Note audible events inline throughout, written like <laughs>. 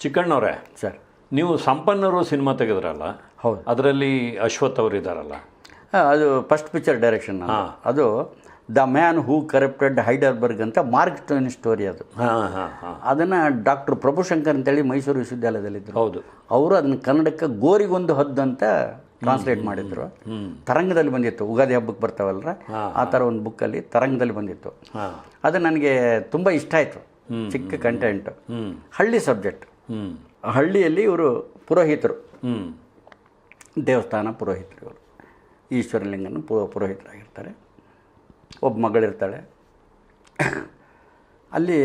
ಚಿಕ್ಕಣ್ಣವ್ರೆ sir. ನೀವು ಸಂಪನ್ನರು cinema ತೆಗೆದ್ರಲ್ಲ ಹೌದು. ಅದರಲ್ಲಿ ಅಶ್ವಥ್ ಅವರು ಇದ್ದಾರಲ್ಲ ಅದು ಫಸ್ಟ್ ಪಿಕ್ಚರ್ ಡೈರೆಕ್ಷನ್ ಅದು the man who corrupted Hadleyburg ಅಂತ ಮಾರ್ಕ್ ಟೋನ್ ಸ್ಟೋರಿ ಅದು. ಹಾಂ ಹಾಂ ಹಾಂ. ಅದನ್ನು ಡಾಕ್ಟರ್ ಪ್ರಭುಶಂಕರ್ ಅಂತೇಳಿ ಮೈಸೂರು ವಿಶ್ವವಿದ್ಯಾಲಯದಲ್ಲಿದ್ದರು ಹೌದು. ಅವರು ಅದನ್ನು ಕನ್ನಡಕ್ಕೆ ಗೋರಿಗೊಂದು ಹದ್ದು ಅಂತ ಟ್ರಾನ್ಸ್ಲೇಟ್ ಮಾಡಿದ್ರು. ತರಂಗದಲ್ಲಿ ಬಂದಿತ್ತು. ಉಗಾದಿ ಹಬ್ಬಕ್ಕೆ ಬರ್ತಾವಲ್ರ? ಆ ಥರ ಒಂದು ಬುಕ್ಕಲ್ಲಿ ತರಂಗದಲ್ಲಿ ಬಂದಿತ್ತು. ಅದು ನನಗೆ ತುಂಬ ಇಷ್ಟ ಆಯಿತು. ಚಿಕ್ಕ ಕಂಟೆಂಟ್ ಹಳ್ಳಿ ಸಬ್ಜೆಕ್ಟ್ ಹಳ್ಳಿಯಲ್ಲಿ ಇವರು ಪುರೋಹಿತರು. ಹ್ಞೂ ದೇವಸ್ಥಾನ ಪುರೋಹಿತರು ಇವರು. ಈಶ್ವರಲಿಂಗನ ಪು ಪುರೋಹಿತರಾಗಿರ್ತಾರೆ. ಒಬ್ಬ ಮಗಳಿರ್ತಾಳೆ. ಅಲ್ಲಿ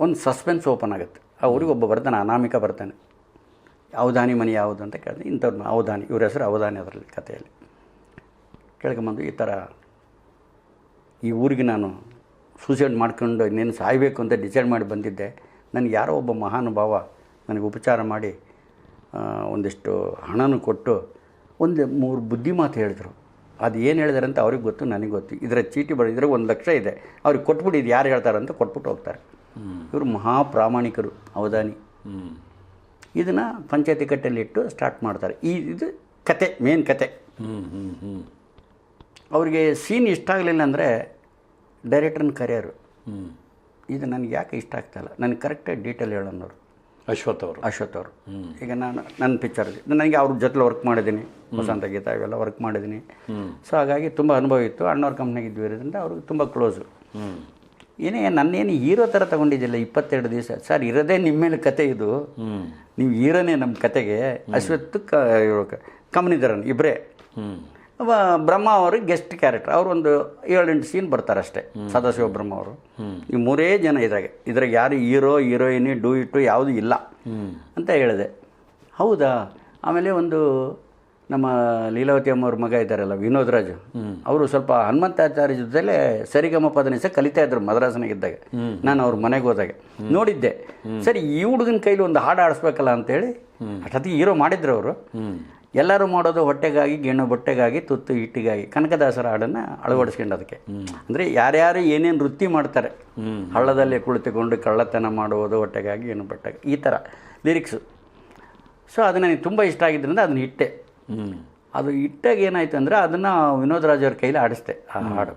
ಒಂದು ಸಸ್ಪೆನ್ಸ್ ಓಪನ್ ಆಗುತ್ತೆ. ಆ ಊರಿಗೆ ಒಬ್ಬ ಬರ್ತಾನೆ ಅನಾಮಿಕ ಬರ್ತಾನೆ. ಅವಧಾನಿ ಮನೆ ಯಾವುದು ಅಂತ ಕೇಳಿದೆ ಇಂಥವ್ರನ್ನ ಅವಧಾನಿ ಇವ್ರ ಹೆಸರು ಅವಧಾನಿ ಅದರಲ್ಲಿ ಕಥೆಯಲ್ಲಿ. ಕೇಳ್ಕೊಂಬಂದು ಈ ಥರ ಈ ಊರಿಗೆ ನಾನು ಸೂಸೈಡ್ ಮಾಡ್ಕೊಂಡು ಇನ್ನೇನು ಸಾಯಬೇಕು ಅಂತ ಡಿಸೈಡ್ ಮಾಡಿ ಬಂದಿದ್ದೆ. ನನಗೆ ಯಾರೋ ಒಬ್ಬ ಮಹಾನುಭಾವ ನನಗೆ ಉಪಚಾರ ಮಾಡಿ ಒಂದಿಷ್ಟು ಹಣನೂ ಕೊಟ್ಟು ಒಂದು ಮೂರು ಬುದ್ಧಿ ಮಾತು ಹೇಳಿದರು. ಅದು ಏನು ಹೇಳಿದಾರೆ ಅಂತ ಅವ್ರಿಗೆ ಗೊತ್ತು ನನಗೆ ಗೊತ್ತು. ಇದರ ಚೀಟಿ ಬರೆದಿದ್ರೆ ಒಂದು ಲಕ್ಷ ಇದೆ. ಅವ್ರಿಗೆ ಕೊಟ್ಬಿಟ್ಟು ಇದು ಯಾರು ಹೇಳ್ತಾರೆ ಅಂತ ಕೊಟ್ಬಿಟ್ಟು ಹೋಗ್ತಾರೆ. ಇವರು ಮಹಾಪ್ರಾಮಾಣಿಕರು ಅವಧಾನಿ. ಹ್ಞೂ ಇದನ್ನು ಪಂಚಾಯತಿ ಕಟ್ಟೆಯಲ್ಲಿ ಇಟ್ಟು ಸ್ಟಾರ್ಟ್ ಮಾಡ್ತಾರೆ. ಈ ಇದು ಕತೆ ಮೇನ್ ಕತೆ. ಹ್ಞೂ ಹ್ಞೂ ಹ್ಞೂ ಅವರಿಗೆ ಸೀನ್ ಇಷ್ಟ ಆಗಲಿಲ್ಲ ಅಂದರೆ ಡೈರೆಕ್ಟ್ರನ್ನ ಕರೆಯೋರು. ಹ್ಞೂ ಇದು ನನಗೆ ಯಾಕೆ ಇಷ್ಟ ಆಗ್ತಾಯಿಲ್ಲ ನನಗೆ ಕರೆಕ್ಟಾಗಿ ಡೀಟೇಲ್ ಹೇಳೋನವ್ರು ಅಶ್ವಥ್ ಅವರು. ಅಶ್ವಥ್ ಅವರು. ಈಗ ನಾನು ನನ್ನ ಪಿಕ್ಚರ್ ನನಗೆ ಅವ್ರ ಜೊತೆ ವರ್ಕ್ ಮಾಡಿದ್ದೀನಿ. ವಸಂತ ಗೀತಾ ಇವೆಲ್ಲ ವರ್ಕ್ ಮಾಡಿದ್ದೀನಿ. ಸೊ ಹಾಗಾಗಿ ತುಂಬ ಅನುಭವ ಇತ್ತು. ಅಣ್ಣವ್ರ ಕಂಪ್ನಿಗೆ ಇದ್ವಿ ಇರೋದ್ರಿಂದ ಅವ್ರಿಗೆ ತುಂಬ ಕ್ಲೋಸು ಏನೇ ನನ್ನೇನು ಹೀರೋ ಥರ ತೊಗೊಂಡಿದ್ದಿಲ್ಲ ಇಪ್ಪತ್ತೆರಡು ದಿವಸ. ಸರ್ ಇರೋದೇ ನಿಮ್ಮ ಮೇಲೆ ಕತೆ ಇದು. ನೀವು ಹೀರೋನೇ ನಮ್ಮ ಕತೆಗೆ. ಅಶ್ವತ್ ಕ ಕಮನಿಧರನ್ ಇಬ್ಬರೇ ಬ್ರಹ್ಮ ಅವರು ಗೆಸ್ಟ್ ಕ್ಯಾರೆಕ್ಟರ್ ಅವರು ಒಂದು ಏಳೆಂಟು ಸೀನ್ ಬರ್ತಾರೆ ಅಷ್ಟೇ ಸದಾಶಿವ ಬ್ರಹ್ಮ ಅವರು. ಈ ಮೂರೇ ಜನ ಇದ್ರಾಗೆ. ಇದ್ರಾಗ ಯಾರು ಹೀರೋ ಹೀರೋಯಿನಿ ಡೂ ಇಟ್ಟು ಯಾವುದು ಇಲ್ಲ. ಅಂತ ಹೇಳಿದೆ. ಹೌದಾ? ಆಮೇಲೆ ಒಂದು ನಮ್ಮ ಲೀಲಾವತಿ ಅಮ್ಮವ್ರ ಮಗ ಇದ್ದಾರಲ್ಲ ವಿನೋದ್ ರಾಜು. ಅವರು ಸ್ವಲ್ಪ ಹನುಮಂತಾಚಾರ್ಯ ಜೊತೆಲೇ ಸರಿಗಮ ಪದನಿಸ ಕಲಿತಾ ಇದ್ರು ಮದ್ರಾಸನಾಗಿದ್ದಾಗ ನಾನು ಅವ್ರ ಮನೆಗೆ ಹೋದಾಗ. ನೋಡಿದ್ದೆ. ಸರಿ ಈ ಹುಡುಗನ ಕೈಲಿ ಒಂದು ಹಾಡು ಆಡಿಸ್ಬೇಕಲ್ಲ ಅಂತೇಳಿ ಅಷ್ಟೊತ್ತಿಗೆ ಹೀರೋ ಮಾಡಿದ್ರು ಅವರು. ಎಲ್ಲರೂ ಮಾಡೋದು ಹೊಟ್ಟೆಗಾಗಿ ಗೆಣ್ಣು ಬೊಟ್ಟೆಗಾಗಿ ತುತ್ತು ಹಿಟ್ಟಿಗಾಗಿ ಕನಕದಾಸರ ಹಾಡನ್ನು ಅಳವಡಿಸ್ಕೊಂಡು ಅದಕ್ಕೆ. ಅಂದರೆ ಯಾರ್ಯಾರು ಏನೇನು ವೃತ್ತಿ ಮಾಡ್ತಾರೆ ಹಳ್ಳದಲ್ಲಿ ಕುಳಿತುಕೊಂಡು ಕಳ್ಳತನ ಮಾಡುವುದು ಹೊಟ್ಟೆಗಾಗಿ ಏನು ಬಟ್ಟೆಗೆ ಈ ಥರ ಲಿರಿಕ್ಸು ಸೊ ಅದು ನನಗೆ ತುಂಬ ಇಷ್ಟ ಆಗಿದ್ದರಿಂದ ಅದನ್ನ ಇಟ್ಟೆ. ಅದು ಇಟ್ಟಾಗ ಏನಾಯ್ತು ಅಂದರೆ ಅದನ್ನು ವಿನೋದ್ ರಾಜ್ ಅವ್ರ ಕೈಲಿ ಆಡಿಸ್ದೆ ಆ ಹಾಡು.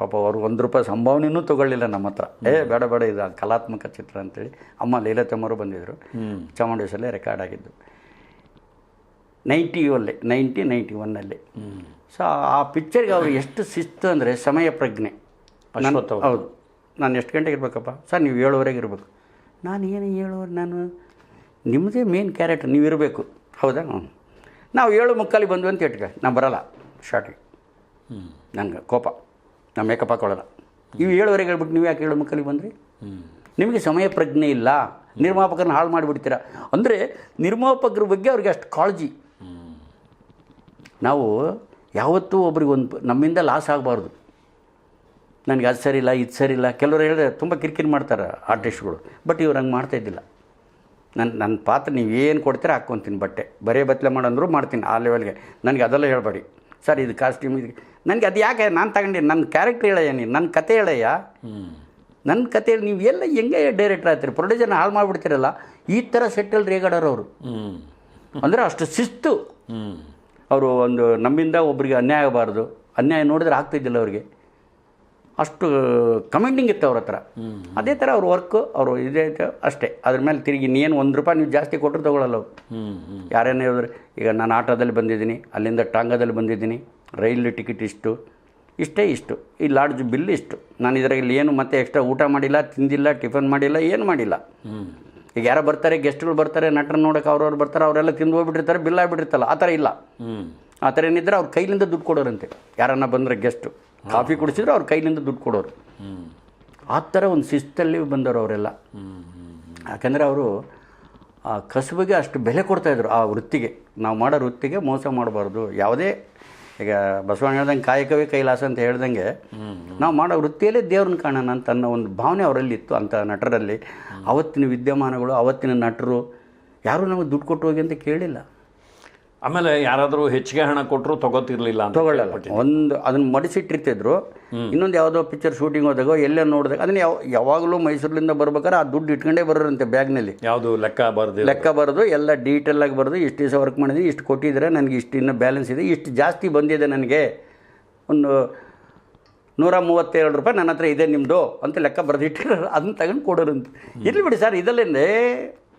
ಪಾಪ ಅವರು ಒಂದು ರೂಪಾಯಿ ಸಂಭಾವನೆಯೂ ತೊಗೊಳ್ಳಿಲ್ಲ ನಮ್ಮ ಹತ್ರ. ಏ ಬೇಡ ಬೇಡ ಇದು ಕಲಾತ್ಮಕ ಚಿತ್ರ ಅಂತೇಳಿ ಅಮ್ಮ ಲೀಲತಮ್ಮರು ಬಂದಿದ್ದರು ಚಾಮುಂಡೇಶ್ವರಲ್ಲೇ ರೆಕಾರ್ಡ್ ಆಗಿದ್ದು. ನೈಂಟಿ ಅಲ್ಲಿ ನೈಂಟಿ ನೈಂಟಿ ಒನ್ನಲ್ಲಿ ಸೊ ಆ ಪಿಕ್ಚರ್ಗೆ ಅವರು ಎಷ್ಟು ಶಿಸ್ತು ಅಂದರೆ ಸಮಯ ಪ್ರಜ್ಞೆ. ಹೌದು. ನಾನು ಎಷ್ಟು ಗಂಟೆಗೆ ಇರಬೇಕಪ್ಪ? ಸರ್ ನೀವು ಏಳುವರೆಗೆ ಇರಬೇಕು. ನಾನು ಏನು ಏಳುವರೆ ನಾನು ನಿಮ್ಮದೇ ಮೇನ್ ಕ್ಯಾರೆಕ್ಟರ್ ನೀವು ಇರಬೇಕು. ಹೌದಾ? ಹ್ಞೂ ನಾವು ಏಳು ಮುಕ್ಕಾಲಿಗೆ ಬಂದ್ವಿ ಅಂತ ಇಟ್ಕ ನಾನು ಬರಲ್ಲ ಶಾರ್ಟಿಗೆ ಹ್ಞೂ ನಂಗೆ ಕೋಪ. ನಾನು ಮೇಕಪ್ ಹಾಕೊಳ್ಳಲ್ಲ. ನೀವು ಏಳುವರೆಗೆ ಹೇಳ್ಬಿಟ್ಟು ನೀವು ಯಾಕೆ ಏಳು ಮುಕ್ಕಾಲಿಗೆ ಬಂದ್ರಿ? ನಿಮಗೆ ಸಮಯ ಪ್ರಜ್ಞೆ ಇಲ್ಲ. ನಿರ್ಮಾಪಕರನ್ನ ಹಾಳು ಮಾಡಿಬಿಡ್ತೀರಾ? ಅಂದರೆ ನಿರ್ಮಾಪಕರ ಬಗ್ಗೆ ಅವ್ರಿಗೆ ಅಷ್ಟು ಕಾಳಜಿ. ನಾವು ಯಾವತ್ತೂ ಒಬ್ರಿಗೆ ಒಂದು ನಮ್ಮಿಂದ ಲಾಸ್ ಆಗಬಾರ್ದು. ನನಗೆ ಅದು ಸರಿ ಇಲ್ಲ ಇದು ಸರಿ ಇಲ್ಲ ಕೆಲವರು ಹೇಳಿದ್ರೆ ತುಂಬ ಕಿರಿಕಿರಿ ಮಾಡ್ತಾರೆ ಆರ್ಟಿಸ್ಟ್ಗಳು. ಬಟ್ ಇವ್ರು ಹಂಗೆ ಮಾಡ್ತಾ ಇದ್ದಿಲ್ಲ. ನನ್ನ ನನ್ನ ಪಾತ್ರ ನೀವು ಏನು ಕೊಡ್ತೀರ ಹಾಕ್ಕೊತೀನಿ ಬಟ್ಟೆ. ಬರೇ ಬತ್ತಲೆ ಮಾಡಂದ್ರು ಮಾಡ್ತೀನಿ ಆ ಲೆವೆಲ್ಗೆ ನನಗೆ ಅದೆಲ್ಲ ಹೇಳಬೇಡಿ. ಸರ್ ಇದು ಕಾಸ್ಟ್ಯೂಮ್ ಇದು ನನಗೆ ಅದು ಯಾಕೆ ನಾನು ತಗೊಂಡಿನಿ ನನ್ನ ಕ್ಯಾರೆಕ್ಟರ್ ಹೇಳಯ್ಯ ನೀನು. ನನ್ನ ಕತೆ ಹೇಳಯ್ಯ? ನನ್ನ ಕತೆ ನೀವು ಎಲ್ಲ ಹೆಂಗೆ ಡೈರೆಕ್ಟರ್ ಆಗ್ತೀರಿ? ಪ್ರೊಡ್ಯೂಸರ್ನ ಹಾಳು ಮಾಡಿಬಿಡ್ತೀರಲ್ಲ? ಈ ಥರ ಸೆಟ್ಟಲ್ ರೇಗಾಡೋರು ಅವರು. ಅಂದರೆ ಅಷ್ಟು ಶಿಸ್ತು. ಹ್ಞೂ ಅವರು ಒಂದು ನಮ್ಮಿಂದ ಒಬ್ಬರಿಗೆ ಅನ್ಯಾಯ ಆಗಬಾರ್ದು. ಅನ್ಯಾಯ ನೋಡಿದ್ರೆ ಆಗ್ತಿದ್ದಿಲ್ಲ ಅವ್ರಿಗೆ. ಅಷ್ಟು ಕಮೆಂಡಿಂಗ್ ಇತ್ತು ಅವ್ರ ಹತ್ರ. ಅದೇ ಥರ ಅವ್ರ ವರ್ಕು ಅವರು ಇದೇ ಅಷ್ಟೇ. ಅದ್ರ ಮೇಲೆ ತಿರುಗಿ ಇನ್ನೇನು ಒಂದು ರೂಪಾಯಿ ನೀವು ಜಾಸ್ತಿ ಕೊಟ್ಟರು ತೊಗೊಳಲ್ಲ ಅವ್ರು. ಯಾರೇನೇ ಹೇಳಿದ್ರೆ ಈಗ ನಾನು ಆಟೋದಲ್ಲಿ ಬಂದಿದ್ದೀನಿ ಅಲ್ಲಿಂದ ಟಾಂಗಾದಲ್ಲಿ ಬಂದಿದ್ದೀನಿ ರೈಲ್ ಟಿಕೆಟ್ ಇಷ್ಟು ಇಷ್ಟೇ ಇಷ್ಟು. ಈ ಲಾಡ್ಜ್ ಬಿಲ್ ಇಷ್ಟು. ನಾನು ಇದರಲ್ಲಿ ಏನು ಮತ್ತೆ ಎಕ್ಸ್ಟ್ರಾ ಊಟ ಮಾಡಿಲ್ಲ ತಿಂದಿಲ್ಲ ಟಿಫನ್ ಮಾಡಿಲ್ಲ ಏನು ಮಾಡಿಲ್ಲ. ಈಗ ಯಾರೋ ಬರ್ತಾರೆ ಗೆಸ್ಟ್ಗಳು ಬರ್ತಾರೆ ನಟರನ್ನ ನೋಡೋಕೆ ಅವ್ರವ್ರು ಬರ್ತಾರೆ ಅವರೆಲ್ಲ ತಿಂದು ಹೋಗ್ಬಿಟ್ಟಿರ್ತಾರೆ ಬಿಲ್ ಆಗಿಬಿಟ್ಟಿರ್ತಲ್ಲ ಆ ಥರ ಇಲ್ಲ. ಆ ಥರ ಏನಿದ್ರೆ ಅವ್ರ ಕೈಲಿಂದ ದುಡ್ಡು ಕೊಡೋರಂತೆ. ಯಾರನ್ನ ಬಂದರೆ ಗೆಸ್ಟು ಕಾಫಿ ಕುಡಿಸಿದ್ರೆ ಅವ್ರ ಕೈಲಿಂದ ದುಡ್ಡು ಕೊಡೋರು. ಆ ಥರ ಒಂದು ಶಿಸ್ತಲ್ಲಿ ಬಂದವರು ಅವರೆಲ್ಲ. ಯಾಕಂದರೆ ಅವರು ಆ ಕಸುಬಿಗೆ ಅಷ್ಟು ಬೆಲೆ ಕೊಡ್ತಾಯಿದ್ರು ಆ ವೃತ್ತಿಗೆ. ನಾವು ಮಾಡೋ ವೃತ್ತಿಗೆ ಮೋಸ ಮಾಡಬಾರ್ದು. ಯಾವುದೇ ಈಗ ಬಸವಣ್ಣ ಹೇಳ್ದಂಗೆ ಕಾಯಕವೇ ಕೈಲಾಸ ಅಂತ ಹೇಳ್ದಂಗೆ ನಾವು ಮಾಡೋ ವೃತ್ತಿಯಲ್ಲೇ ದೇವ್ರನ್ನ ಕಾಣೋಣ ಅಂತ ಅನ್ನೋ ಒಂದು ಭಾವನೆ ಅವರಲ್ಲಿ ಇತ್ತು ಅಂಥ ನಟರಲ್ಲಿ ಅವತ್ತಿನ ವಿದ್ಯಮಾನಗಳು ಅವತ್ತಿನ ನಟರು ಯಾರೂ ನಮಗೆ ದುಡ್ಡು ಕೊಟ್ಟು ಹೋಗಿ ಅಂತ ಕೇಳಿಲ್ಲ. ಆಮೇಲೆ ಯಾರಾದರೂ ಹೆಚ್ಚಿಗೆ ಹಣ ಕೊಟ್ಟರು ತಗೋತಿರ್ಲಿಲ್ಲ ಅಂತ ತಗೊಳ್ಳಲ್ಲ. ಒಂದು ಅದನ್ನ ಮಡಿಸಿಟ್ಟಿರ್ತಿದ್ರು. ಇನ್ನೊಂದು ಯಾವುದೋ ಪಿಕ್ಚರ್ ಶೂಟಿಂಗ್ ಹೋದಾಗ ಎಲ್ಲೇ ನೋಡಿದಾಗ ಅದನ್ನ ಯಾವ ಯಾವಾಗಲೂ ಮೈಸೂರಿಂದ ಬರ್ಬೇಕಾದ್ರೆ ಆ ದುಡ್ಡು ಇಟ್ಕೊಂಡೇ ಬರೋರಂತೆ ಬ್ಯಾಗ್ನಲ್ಲಿ. ಯಾವುದು ಲೆಕ್ಕ ಬರೋದು ಲೆಕ್ಕ ಬರೋದು ಎಲ್ಲ ಡೀಟೇಲ್ ಆಗಿ ಬರೋದು ಇಷ್ಟು ದಿವಸ ವರ್ಕ್ ಮಾಡಿದ್ವಿ ಇಷ್ಟು ಕೊಟ್ಟಿದ್ರೆ ನನಗೆ ಇಷ್ಟು ಇನ್ನೂ ಬ್ಯಾಲೆನ್ಸ್ ಇದೆ ಇಷ್ಟು ಜಾಸ್ತಿ ಬಂದಿದೆ ನನಗೆ. ಒಂದು ನೂರ ಮೂವತ್ತೆರಡು ರೂಪಾಯಿ ನನ್ನ ಹತ್ರ ಇದೆ ನಿಮ್ಮದು ಅಂತ ಲೆಕ್ಕ ಬರೆದಿಟ್ಟಿರೋ ಅದನ್ನ ತಗೊಂಡು ಕೊಡೋರಂತ. ಇರಲಿ ಬಿಡಿ ಸರ್ ಇದಲ್ಲೇ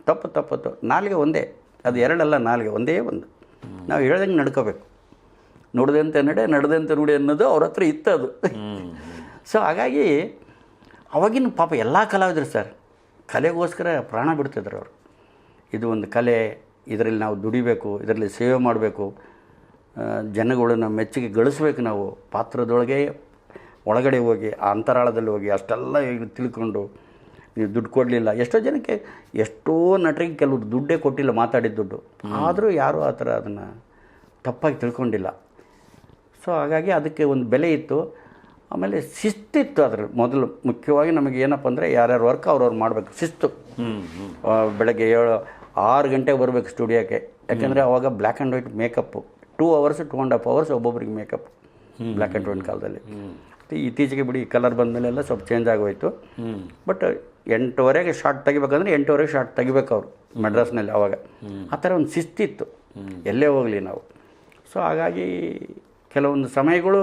ತಪ್ಪು ತಪ್ಪತ್ತು ನಾಲ್ಗೆ ಒಂದೇ. ಅದು ಎರಡಲ್ಲ ನಾಲ್ಗೆ ಒಂದೇ ಒಂದು. ನಾವು ಹೇಳ್ದಂಗೆ ನಡ್ಕೋಬೇಕು. ನೋಡ್ದಂತೆ ನಡೆ ನಡೆದಂತೆ ನೋಡಿ ಅನ್ನೋದು ಅವ್ರ ಹತ್ರ ಇತ್ತು ಅದು ಸೊ ಹಾಗಾಗಿ ಅವಾಗಿನ ಪಾಪ ಎಲ್ಲ ಕಲಾವಿದರು ಸರ್ ಕಲೆಗೋಸ್ಕರ ಪ್ರಾಣ ಬಿಡ್ತಿದ್ರು ಅವರು. ಇದು ಒಂದು ಕಲೆ ಇದರಲ್ಲಿ ನಾವು ದುಡಿಬೇಕು ಇದರಲ್ಲಿ ಸೇವೆ ಮಾಡಬೇಕು ಜನಗಳನ್ನ ಮೆಚ್ಚುಗೆ ಗಳಿಸ್ಬೇಕು ನಾವು. ಪಾತ್ರದೊಳಗೆ ಒಳಗಡೆ ಹೋಗಿ ಆ ಅಂತರಾಳದಲ್ಲಿ ಹೋಗಿ ಅಷ್ಟೆಲ್ಲ ಈಗ ತಿಳ್ಕೊಂಡು ದುಡ್ಡು ಕೊಡಲಿಲ್ಲ. ಎಷ್ಟೋ ಜನಕ್ಕೆ ಎಷ್ಟೋ ನಟರಿಗೆ ಕೆಲವರು ದುಡ್ಡೇ ಕೊಟ್ಟಿಲ್ಲ ಮಾತಾಡಿದ ದುಡ್ಡು. ಆದರೂ ಯಾರೂ ಆ ಥರ ಅದನ್ನು ತಪ್ಪಾಗಿ ತಿಳ್ಕೊಂಡಿಲ್ಲ. ಸೊ ಹಾಗಾಗಿ ಅದಕ್ಕೆ ಒಂದು ಬೆಲೆ ಇತ್ತು. ಆಮೇಲೆ ಶಿಸ್ತಿತ್ತು ಅದ್ರ ಮೊದಲು. ಮುಖ್ಯವಾಗಿ ನಮಗೆ ಏನಪ್ಪ ಅಂದರೆ ಯಾರ್ಯಾರು ವರ್ಕ್ ಅವ್ರವ್ರು ಮಾಡಬೇಕು. ಶಿಸ್ತು. ಬೆಳಗ್ಗೆ ಏಳು, ಆರು ಗಂಟೆಗೆ ಬರಬೇಕು ಸ್ಟುಡಿಯೋಕ್ಕೆ. ಯಾಕೆಂದರೆ ಅವಾಗ black and white makeup two hours two and half hours ಒಬ್ಬೊಬ್ರಿಗೆ ಮೇಕಪ್ ಬ್ಲ್ಯಾಕ್ ಆ್ಯಂಡ್ ವೈಟ್ ಕಾಲದಲ್ಲಿ. ಇತ್ತೀಚೆಗೆ ಬಿಡಿ ಕಲರ್ ಬಂದ ಬಂದಮೇಲೆಲ್ಲ ಸ್ವಲ್ಪ ಚೇಂಜ್ ಆಗೋಯ್ತು. ಬಟ್ ಎಂಟುವರೆಗೆ ಶಾರ್ಟ್ ತೆಗಿಬೇಕಂದ್ರೆ ಎಂಟುವರೆಗೆ ಶಾರ್ಟ್ ತೆಗಿಬೇಕು ಅವರು ಮೆಡ್ರಾಸ್ನಲ್ಲಿ ಅವಾಗ ಆ ಥರ ಒಂದು ಶಿಸ್ತಿತ್ತು ಎಲ್ಲೇ ಹೋಗಲಿ ನಾವು. ಸೊ ಹಾಗಾಗಿ ಕೆಲವೊಂದು ಸಮಯಗಳು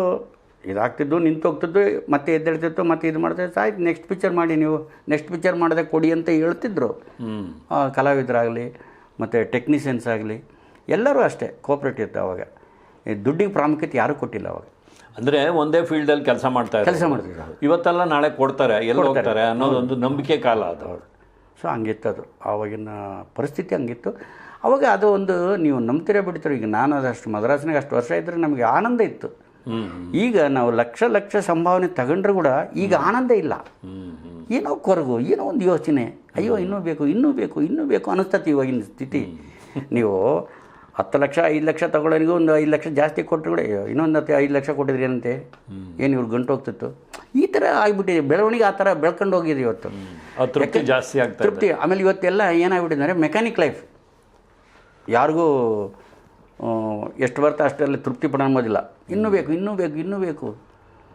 ಇದಾಗ್ತಿದ್ದು ನಿಂತು ಹೋಗ್ತಿದ್ದು ಮತ್ತೆ ಎದ್ದೇಳ್ತಿತ್ತು ಮತ್ತೆ ಇದು ಮಾಡ್ತಿತ್ತು ಆಯ್ತು ನೆಕ್ಸ್ಟ್ ಪಿಕ್ಚರ್ ಮಾಡಿ ನೀವು. ನೆಕ್ಸ್ಟ್ ಪಿಕ್ಚರ್ ಮಾಡದೆ ಕೊಡಿ ಅಂತ ಹೇಳ್ತಿದ್ರು. ಕಲಾವಿದರಾಗಲಿ ಮತ್ತು ಟೆಕ್ನಿಷಿಯನ್ಸ್ ಆಗಲಿ ಎಲ್ಲರೂ ಅಷ್ಟೇ ಕೋಪ್ರೇಟಿವ್ ಇತ್ತು ಅವಾಗ. ಈ ದುಡ್ಡಿಗೆ ಪ್ರಾಮುಖ್ಯತೆ ಯಾರೂ ಕೊಟ್ಟಿಲ್ಲ ಅವಾಗ. ಅಂದ್ರೆ ಒಂದೇ ಫೀಲ್ಡ್ ಅಲ್ಲಿ ಕೆಲಸ ಮಾಡ್ತಾ ಇದ್ದಾರೆ ಕೆಲಸ ಮಾಡ್ತಿದ್ರು ಇವತ್ತೆಲ್ಲ ನಾಳೆ ಕೊಡ್ತಾರೆ ಎಲ್ಲಿ ಹೋಗ್ತಾರೆ ಅನ್ನೋದೊಂದು ನಂಬಿಕೆ ಕಾಲ ಅದು. ಸೊ ಹಂಗಿತ್ತು ಅದು. ಆವಾಗಿನ ಪರಿಸ್ಥಿತಿ ಹಂಗಿತ್ತು. ಅವಾಗ ಅದು ಒಂದು ನೀವು ನಂಬ್ತೀರ ಬಿಡ್ತೀರ ಈಗ ನಾನು ಅದಷ್ಟು ಮದ್ರಾಸ್ನಾಗ ಅಷ್ಟು ವರ್ಷ ಇದ್ದರೆ ನಮಗೆ ಆನಂದ ಇತ್ತು. ಈಗ ನಾವು ಲಕ್ಷ ಲಕ್ಷ ಸಂಭಾವನೆ ತಗೊಂಡ್ರು ಕೂಡ ಈಗ ಆನಂದ ಇಲ್ಲ. ಏನೋ ಕೊರಗು ಏನೋ ಒಂದು ಯೋಚನೆ. ಅಯ್ಯೋ ಇನ್ನೂ ಬೇಕು ಇನ್ನೂ ಬೇಕು ಇನ್ನೂ ಬೇಕು ಅನಿಸ್ತತಿ ಇವಾಗಿನ ಸ್ಥಿತಿ. ನೀವು ಹತ್ತು ಲಕ್ಷ ಐದು ಲಕ್ಷ ತಗೊಳ್ಳೋನಿಗೂ ಒಂದು ಐದು ಲಕ್ಷ ಜಾಸ್ತಿ ಕೊಟ್ಟರು ಕೂಡ ಇನ್ನೊಂದು ಹತ್ತು ಐದು ಲಕ್ಷ ಕೊಟ್ಟಿದ್ರಿ ಏನಂತೆ? ಏನು ಇವ್ರು ಗಂಟು ಹೋಗ್ತಿತ್ತು? ಈ ಥರ ಆಗಿಬಿಟ್ಟಿದೆ. ಬೆಳವಣಿಗೆ ಆ ಥರ ಬೆಳ್ಕೊಂಡು ಹೋಗಿದೆ ಇವತ್ತು. ತೃಪ್ತಿ ಜಾಸ್ತಿ ಆಗ್ತದೆ ತೃಪ್ತಿ. ಆಮೇಲೆ ಇವತ್ತೆಲ್ಲ ಏನಾಗ್ಬಿಟ್ಟಿದೆ ಅಂದರೆ ಮೆಕ್ಯಾನಿಕ್ ಲೈಫ್ ಯಾರಿಗೂ ಎಷ್ಟು ಬರ್ತಾ ಅಷ್ಟೆಲ್ಲ ತೃಪ್ತಿ ಪಡ ಅನ್ನೋದಿಲ್ಲ ಇನ್ನೂ ಬೇಕು ಇನ್ನೂ ಬೇಕು ಇನ್ನೂ ಬೇಕು.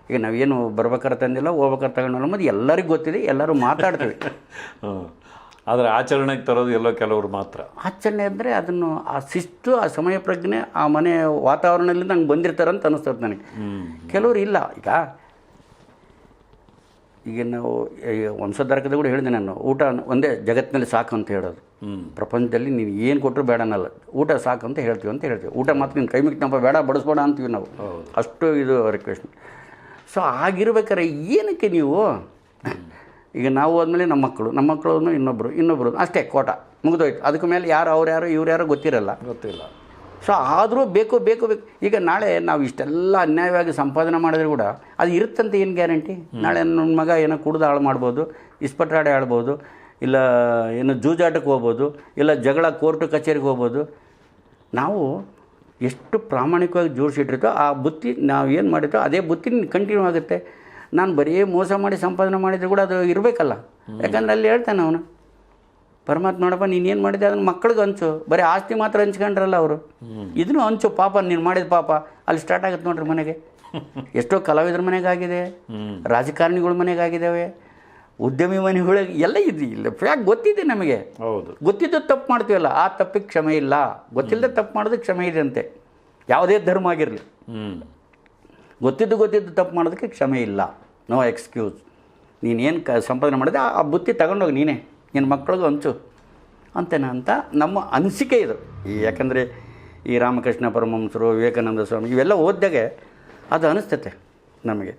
ಈಗ ನಾವೇನು ಬರ್ಬೇಕಾರೆ ತಂದಿಲ್ಲ ಹೋಗ್ಬೇಕಾರೆ ತಗೊಂಡು ಅನ್ನೋದು ಎಲ್ಲರಿಗೂ ಗೊತ್ತಿದೆ ಎಲ್ಲರೂ ಮಾತಾಡ್ತೀವಿ. <laughs> ಆದ್ರೆ ಆಚರಣೆಗೆ ತರೋದು ಎಲ್ಲೋ ಕೆಲವರು ಮಾತ್ರ. ಆಚರಣೆ ಅಂದರೆ ಅದನ್ನು ಆ ಶಿಸ್ತು ಆ ಸಮಯ ಪ್ರಜ್ಞೆ ಆ ಮನೆ ವಾತಾವರಣದಲ್ಲಿ ನಂಗೆ ಬಂದಿರ್ತಾರೆ ಅಂತ ಅನಿಸ್ತದೆ ನನಗೆ. ಕೆಲವರು ಇಲ್ಲ. ಈಗ ಈಗ ನಾವು ವಂಶಧಾರಕದ ಕೂಡ ಹೇಳಿದೆ ನಾನು ಊಟ ಒಂದೇ ಜಗತ್ತಿನಲ್ಲಿ ಸಾಕು ಅಂತ ಹೇಳೋದು. ಪ್ರಪಂಚದಲ್ಲಿ ನೀನು ಏನು ಕೊಟ್ಟರು ಬೇಡ ಅನ್ನಲ್ಲ ಊಟ ಸಾಕು ಅಂತ ಹೇಳ್ತೀವಿ ಅಂತ ಹೇಳ್ತೀವಿ. ಊಟ ಮಾತ್ರ ನೀನು ಕೈ ಮಿಕ್ನಪ್ಪ ಬೇಡ ಬಡಿಸ್ಬೇಡ ಅಂತೀವಿ ನಾವು. ಅಷ್ಟು ಇದು ರಿಕ್ವೆಸ್ಟ್ ಸೊ ಆಗಿರ್ಬೇಕಾರೆ ಏನಕ್ಕೆ ನೀವು ಈಗ ನಾವು ಹೋದ್ಮೇಲೆ ನಮ್ಮ ಮಕ್ಕಳು ನಮ್ಮ ಮಕ್ಕಳು ಇನ್ನೊಬ್ಬರು ಇನ್ನೊಬ್ಬರು ಅಷ್ಟೇ ಕೋಟ ಮುಗಿದೋಯ್ತು. ಅದಕ್ಕೆ ಮೇಲೆ ಯಾರು ಅವ್ರು ಯಾರು ಇವ್ರು ಯಾರೋ ಗೊತ್ತಿರಲ್ಲ. ಗೊತ್ತಿಲ್ಲ. ಸೊ ಆದರೂ ಬೇಕು ಬೇಕು ಬೇಕು. ಈಗ ನಾಳೆ ನಾವು ಇಷ್ಟೆಲ್ಲ ಅನ್ಯಾಯವಾಗಿ ಸಂಪಾದನೆ ಮಾಡಿದ್ರೆ ಕೂಡ ಅದು ಇರುತ್ತಂತ ಏನು ಗ್ಯಾರಂಟಿ? ನಾಳೆ ನನ್ನ ಮಗ ಏನೋ ಕುಡ್ದು ಹಾಳು ಮಾಡ್ಬೋದು ಇಸ್ಪಟ್ರಾಡೆ ಆಡ್ಬೋದು ಇಲ್ಲ ಏನು ಜೂಜಾಟಕ್ಕೆ ಹೋಗ್ಬೋದು ಇಲ್ಲ ಜಗಳ ಕೋರ್ಟ್ ಕಚೇರಿಗೆ ಹೋಗ್ಬೋದು. ನಾವು ಎಷ್ಟು ಪ್ರಾಮಾಣಿಕವಾಗಿ ಜೋಡಿಸಿಟ್ಟಿರ್ತೋ ಆ ಬುತ್ತಿ ನಾವು ಏನು ಮಾಡಿರ್ತೋ ಅದೇ ಬುತ್ತಿ ಕಂಟಿನ್ಯೂ ಆಗುತ್ತೆ. ನಾನು ಬರೀ ಮೋಸ ಮಾಡಿ ಸಂಪಾದನೆ ಮಾಡಿದ್ರೆ ಕೂಡ ಅದು ಇರಬೇಕಲ್ಲ. ಯಾಕಂದ್ರೆ ಅಲ್ಲಿ ಹೇಳ್ತಾನೆ ಅವನು ಪರಮಾತ್ಮ ನೋಡಪ್ಪ ನೀನು ಏನು ಮಾಡಿದೆ ಅದನ್ನ ಮಕ್ಳಿಗೆ ಹಂಚು ಬರೀ ಆಸ್ತಿ ಮಾತ್ರ ಹಂಚ್ಕೊಂಡ್ರಲ್ಲ ಅವರು. ಇದನ್ನು ಹಂಚು ಪಾಪ ನೀನು ಮಾಡಿದ ಪಾಪ ಅಲ್ಲಿ ಸ್ಟಾರ್ಟ್ ಆಗುತ್ತೆ ನೋಡ್ರಿ ಮನೆಗೆ. <laughs> ಎಷ್ಟೋ ಕಲಾವಿದ್ರ ಮನೆಗಾಗಿದೆ ರಾಜಕಾರಣಿಗಳ ಮನೆಗಾಗಿದ್ದಾವೆ ಉದ್ಯಮಿ ಮನೆಗಳಿಗೆ ಎಲ್ಲ ಇದು ಇಲ್ಲ ಫ್ಯಾಕ್ ಗೊತ್ತಿದೆ ನಮಗೆ. ಹೌದು. ಗೊತ್ತಿದ್ದು ತಪ್ಪು ಮಾಡ್ತೀವಲ್ಲ ಆ ತಪ್ಪಿಗೆ ಕ್ಷಮೆ ಇಲ್ಲ. ಗೊತ್ತಿಲ್ಲದೆ ತಪ್ಪು ಮಾಡೋದಕ್ಕೆ ಕ್ಷಮೆ ಇದೆ ಅಂತೆ. ಯಾವುದೇ ಧರ್ಮ ಆಗಿರಲಿ. ಗೊತ್ತಿದ್ದು ಗೊತ್ತಿದ್ದು ತಪ್ಪು ಮಾಡೋದಕ್ಕೆ ಕ್ಷಮೆ ಇಲ್ಲ. ನೋ ಎಕ್ಸ್ಕ್ಯೂಸ್ ನೀನೇನು ಕ ಸಂಪಾದನೆ ಮಾಡಿದೆ, ಆ- ಬುತ್ತಿ ತಗೊಂಡೋಗಿ ನೀನೇ. ನಿನ್ನ ಮಕ್ಕಳಿಗೂ ಹಂಚು. ಅಂತೇನ ಅಂತ ನಮ್ಮ ಅನಿಸಿಕೆ ಇದು. ಈ ಯಾಕಂದರೆ ಈ ರಾಮಕೃಷ್ಣ ಪರಮಹಂಸರು, ವಿವೇಕಾನಂದ ಸ್ವಾಮಿ ಇವೆಲ್ಲ ಓದಿದಾಗೆ ಅದು ಅನಿಸ್ತತೆ ನಮಗೆ.